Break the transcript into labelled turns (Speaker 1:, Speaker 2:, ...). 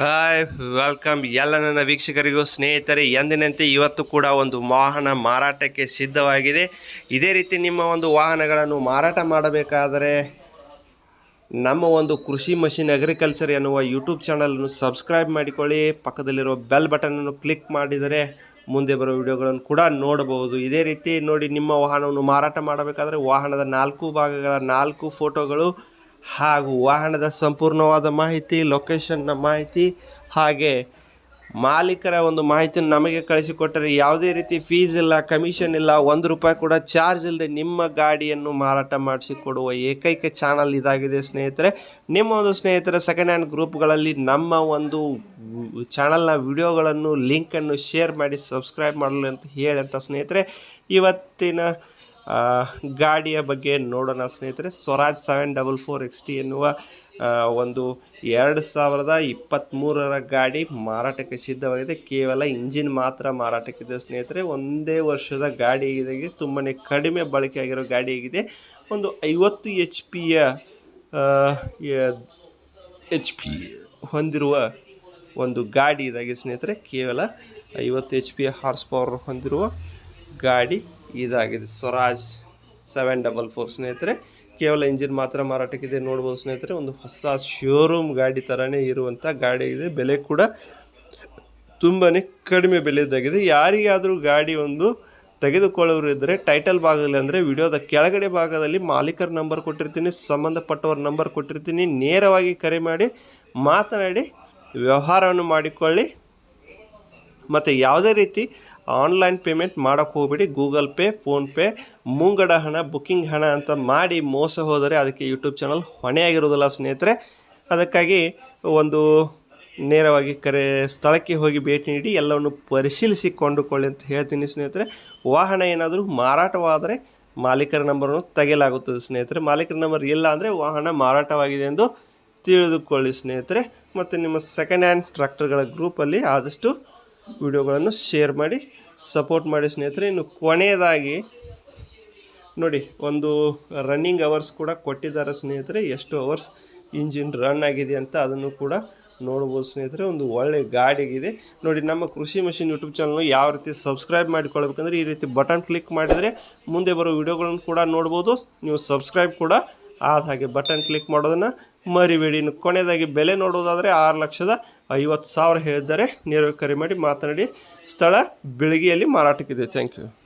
Speaker 1: Hi welcome ಎಲ್ಲ ನನ್ನ ವೀಕ್ಷಕರಿಗೂ ಸ್ನೇಹಿತರೆ. ಎಂದಿನಂತೆ ಇವತ್ತು ಕೂಡ ಒಂದು ವಾಹನ ಮಾರಾಟಕ್ಕೆ ಸಿದ್ಧವಾಗಿದೆ. ಇದೇ ರೀತಿ ನಿಮ್ಮ ಒಂದು ವಾಹನಗಳನ್ನು ಮಾರಾಟ ಮಾಡಬೇಕಾದರೆ ನಮ್ಮ ಒಂದು ಕೃಷಿ ಮಷಿನ್ ಅಗ್ರಿಕಲ್ಚರ್ ಎನ್ನುವ ಯೂಟ್ಯೂಬ್ ಚಾನಲನ್ನು ಸಬ್ಸ್ಕ್ರೈಬ್ ಮಾಡಿಕೊಳ್ಳಿ. ಪಕ್ಕದಲ್ಲಿರುವ ಬೆಲ್ ಬಟನನ್ನು ಕ್ಲಿಕ್ ಮಾಡಿದರೆ ಮುಂದೆ ಬರೋ ವಿಡಿಯೋಗಳನ್ನು ಕೂಡ ನೋಡಬಹುದು. ಇದೇ ರೀತಿ ನೋಡಿ ನಿಮ್ಮ ವಾಹನವನ್ನು ಮಾರಾಟ ಮಾಡಬೇಕಾದರೆ ವಾಹನದ ನಾಲ್ಕು ಭಾಗಗಳ ನಾಲ್ಕು ಫೋಟೋಗಳು ಹಾಗೂ ವಾಹನದ ಸಂಪೂರ್ಣವಾದ ಮಾಹಿತಿ ಲೊಕೇಶನ್ನ ಮಾಹಿತಿ, ಹಾಗೆ ಮಾಲೀಕರ ಒಂದು ಮಾಹಿತಿಯನ್ನು ನಮಗೆ ಕಳಿಸಿಕೊಟ್ಟರೆ ಯಾವುದೇ ರೀತಿ ಫೀಸ್ ಇಲ್ಲ ಕಮಿಷನ್ ಇಲ್ಲ, ಒಂದು ರೂಪಾಯಿ ಕೂಡ ಚಾರ್ಜ್ ಇಲ್ಲದೆ ನಿಮ್ಮ ಗಾಡಿಯನ್ನು ಮಾರಾಟ ಮಾಡಿಸಿಕೊಡುವ ಏಕೈಕ ಚಾನಲ್ ಇದಾಗಿದೆ ಸ್ನೇಹಿತರೆ. ನಿಮ್ಮ ಒಂದು ಸ್ನೇಹಿತರ ಸೆಕೆಂಡ್ ಹ್ಯಾಂಡ್ ಗ್ರೂಪ್ಗಳಲ್ಲಿ ನಮ್ಮ ಒಂದು ಚಾನಲ್ನ ವಿಡಿಯೋಗಳನ್ನು ಲಿಂಕನ್ನು ಶೇರ್ ಮಾಡಿ ಸಬ್ಸ್ಕ್ರೈಬ್ ಮಾಡಲು ಅಂತ ಹೇಳಿ ಅಂತ ಸ್ನೇಹಿತರೆ, ಇವತ್ತಿನ ಗಾಡಿಯ ಬಗ್ಗೆ ನೋಡೋಣ ಸ್ನೇಹಿತರೆ. Swaraj seven double four X T ಎನ್ನುವ ಒಂದು ಎರಡು ಸಾವಿರದ ಇಪ್ಪತ್ತ್ಮೂರರ ಗಾಡಿ ಮಾರಾಟಕ್ಕೆ ಸಿದ್ಧವಾಗಿದೆ. ಕೇವಲ ಇಂಜಿನ್ ಮಾತ್ರ ಮಾರಾಟಕ್ಕಿದೆ ಸ್ನೇಹಿತರೆ. ಒಂದೇ ವರ್ಷದ ಗಾಡಿ ಇದೆ ತುಂಬಾ ಕಡಿಮೆ ಬಳಕೆ ಆಗಿರೋ ಗಾಡಿ ಆಗಿದೆ. ಒಂದು ಐವತ್ತು ಎಚ್ ಪಿಯ ಎಚ್ ಪಿ ಹೊಂದಿರುವ ಒಂದು ಗಾಡಿ ಇದಾಗಿದೆ ಸ್ನೇಹಿತರೆ. ಕೇವಲ ಐವತ್ತು ಎಚ್ ಪಿ ಹಾರ್ಸ್ ಪವರ್ ಹೊಂದಿರುವ ಗಾಡಿ. ಇದಾಗಿದೆ. ಸ್ವರಾಜ್ ಸೆವೆನ್ ಡಬಲ್ ಫೋರ್ ಸ್ನೇಹಿತರೆ, ಕೇವಲ ಇಂಜಿನ್ ಮಾತ್ರ ಮಾರಾಟಕ್ಕಿದೆ. ನೋಡ್ಬೋದು ಸ್ನೇಹಿತರೆ, ಒಂದು ಹೊಸ ಶೋರೂಮ್ ಗಾಡಿ ಥರನೇ ಇರುವಂಥ ಗಾಡಿ ಇದೆ. ಬೆಲೆ ಕೂಡ ತುಂಬಾ ಕಡಿಮೆ ಬೆಲೆದಾಗಿದೆ. ಯಾರಿಗಾದರೂ ಗಾಡಿ ಒಂದು ತೆಗೆದುಕೊಳ್ಳೋರು ಇದ್ದರೆ ಟೈಟಲ್ ಭಾಗದಲ್ಲಿ ಅಂದರೆ ವಿಡಿಯೋದ ಕೆಳಗಡೆ ಭಾಗದಲ್ಲಿ ಮಾಲೀಕರ ನಂಬರ್ ಕೊಟ್ಟಿರ್ತೀನಿ, ಸಂಬಂಧಪಟ್ಟವ್ರ ನಂಬರ್ ಕೊಟ್ಟಿರ್ತೀನಿ. ನೇರವಾಗಿ ಕರೆ ಮಾಡಿ ಮಾತನಾಡಿ ವ್ಯವಹಾರವನ್ನು ಮಾಡಿಕೊಳ್ಳಿ. ಮತ್ತು ಯಾವುದೇ ರೀತಿ ಆನ್ಲೈನ್ ಪೇಮೆಂಟ್ ಮಾಡೋಕ್ಕೆ ಹೋಗ್ಬಿಡಿ. ಗೂಗಲ್ ಪೇ ಫೋನ್ಪೇ ಮುಂಗಡ ಹಣ ಬುಕ್ಕಿಂಗ್ ಹಣ ಅಂತ ಮಾಡಿ ಮೋಸ ಹೋದರೆ ಅದಕ್ಕೆ ಯೂಟ್ಯೂಬ್ ಚಾನಲ್ ಹೊಣೆಯಾಗಿರೋದಿಲ್ಲ ಸ್ನೇಹಿತರೆ. ಅದಕ್ಕಾಗಿ ಒಂದು ನೇರವಾಗಿ ಕರೆ ಸ್ಥಳಕ್ಕೆ ಹೋಗಿ ಭೇಟಿ ನೀಡಿ, ಎಲ್ಲವನ್ನು ಪರಿಶೀಲಿಸಿ ಕೊಂಡುಕೊಳ್ಳಿ ಅಂತ ಹೇಳ್ತೀನಿ ಸ್ನೇಹಿತರೆ. ವಾಹನ ಏನಾದರೂ ಮಾರಾಟವಾದರೆ ಮಾಲೀಕರ ನಂಬರನ್ನು ತೆಗೆಯಲಾಗುತ್ತದೆ ಸ್ನೇಹಿತರೆ. ಮಾಲೀಕರ ನಂಬರ್ ಇಲ್ಲ ಅಂದರೆ ವಾಹನ ಮಾರಾಟವಾಗಿದೆ ಎಂದು ತಿಳಿದುಕೊಳ್ಳಿ ಸ್ನೇಹಿತರೆ. ಮತ್ತು ನಿಮ್ಮ ಸೆಕೆಂಡ್ ಹ್ಯಾಂಡ್ ಟ್ರ್ಯಾಕ್ಟರ್ಗಳ ಗ್ರೂಪಲ್ಲಿ ಆದಷ್ಟು ವಿಡಿಯೋಗಳನ್ನು ಶೇರ್ ಮಾಡಿ ಸಪೋರ್ಟ್ ಮಾಡಿ ಸ್ನೇಹಿತರೆ. ಇನ್ನು ಕೊನೆಯದಾಗಿ ನೋಡಿ, ಒಂದು ರನ್ನಿಂಗ್ ಅವರ್ಸ್ ಕೂಡ ಕೊಟ್ಟಿದ್ದಾರೆ ಸ್ನೇಹಿತರೆ. ಎಷ್ಟು ಅವರ್ಸ್ ಇಂಜಿನ್ ರನ್ ಆಗಿದೆ ಅಂತ ಅದನ್ನು ಕೂಡ ನೋಡ್ಬೋದು ಸ್ನೇಹಿತರೆ. ಒಂದು ಒಳ್ಳೆ ಗಾಡಿಗಿದೆ. ನೋಡಿ, ನಮ್ಮ ಕೃಷಿ ಮಷಿನ್ ಯೂಟ್ಯೂಬ್ ಚಾನಲ್ನ ಯಾವ ರೀತಿ ಸಬ್ಸ್ಕ್ರೈಬ್ ಮಾಡಿಕೊಳ್ಬೇಕಂದ್ರೆ ಈ ರೀತಿ ಬಟನ್ ಕ್ಲಿಕ್ ಮಾಡಿದರೆ ಮುಂದೆ ಬರೋ ವಿಡಿಯೋಗಳನ್ನು ಕೂಡ ನೋಡ್ಬೋದು. ನೀವು ಸಬ್ಸ್ಕ್ರೈಬ್ ಕೂಡ ಆದ ಹಾಗೆ ಬಟನ್ ಕ್ಲಿಕ್ ಮಾಡೋದನ್ನು ಮರಿಬೇಡಿ ಇನ್ನು ಕೊನೆಯದಾಗಿ ಬೆಲೆ ನೋಡೋದಾದರೆ ಆರು ಲಕ್ಷದ ಐವತ್ತು ಸಾವಿರ ಹೇಳಿದ್ದಾರೆ. ನೇರವಾಗಿ ಕರೆ ಮಾಡಿ ಮಾತನಾಡಿ, ಸ್ಥಳ ಬೆಳಗ್ಗೆಯಲ್ಲಿ ಮಾರಾಟಕ್ಕಿದೆ. Thank you